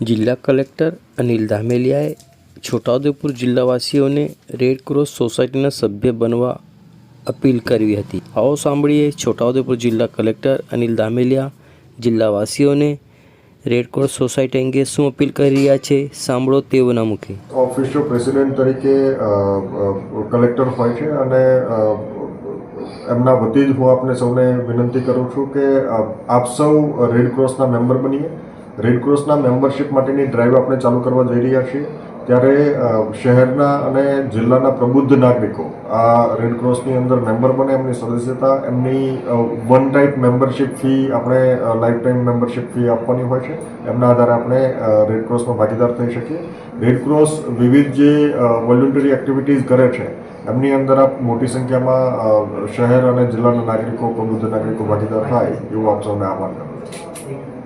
જિલ્લા કલેક્ટર અનિલ ધામેલિયાએ છોટાઉદેપુર જિલ્લાવાસીઓને રેડ ક્રોસ સોસાયટીના સભ્ય બનવા અપીલ કરી હતી. આવો સાંભળીએ છોટાઉદેપુર જિલ્લા કલેક્ટર અનિલ ધામેલિયા જિલ્લાવાસીઓને રેડ ક્રોસ સોસાયટી અંગે શું અપીલ કરી રહ્યા છે, સાંભળો તેઓના મુખે. ઓફિસનો પ્રેસિડેન્ટ તરીકે કલેક્ટર હોય છે અને એમના વતી જ હું આપને સૌને વિનંતી કરું છું કે આપ સૌ રેડ મેમ્બર બનીએ. રેડ ક્રોસના મેમ્બરશિપ માટેની ડ્રાઈવ આપણે ચાલુ કરવા જઈ રહ્યા છીએ. ત્યારે શહેરના અને જિલ્લાના પ્રબુદ્ધ નાગરિકો આ રેડ ક્રોસની અંદર મેમ્બર બને, એમની સદસ્યતા, એમની વન ટાઈપ મેમ્બરશીપ ફી આપણે લાઈફ ટાઈમ મેમ્બરશીપ ફી આપવાની હોય છે. એમના આધારે આપણે રેડ ક્રોસમાં ભાગીદાર થઈ શકીએ. રેડ ક્રોસ વિવિધ જે વોલ્યુન્ટરી એક્ટિવિટીઝ કરે છે, એમની અંદર આપ મોટી સંખ્યામાં શહેર અને જિલ્લાના નાગરિકો, પ્રબુદ્ધ નાગરિકો ભાગીદાર થાય, એવું આપ સૌને આહવાન કરું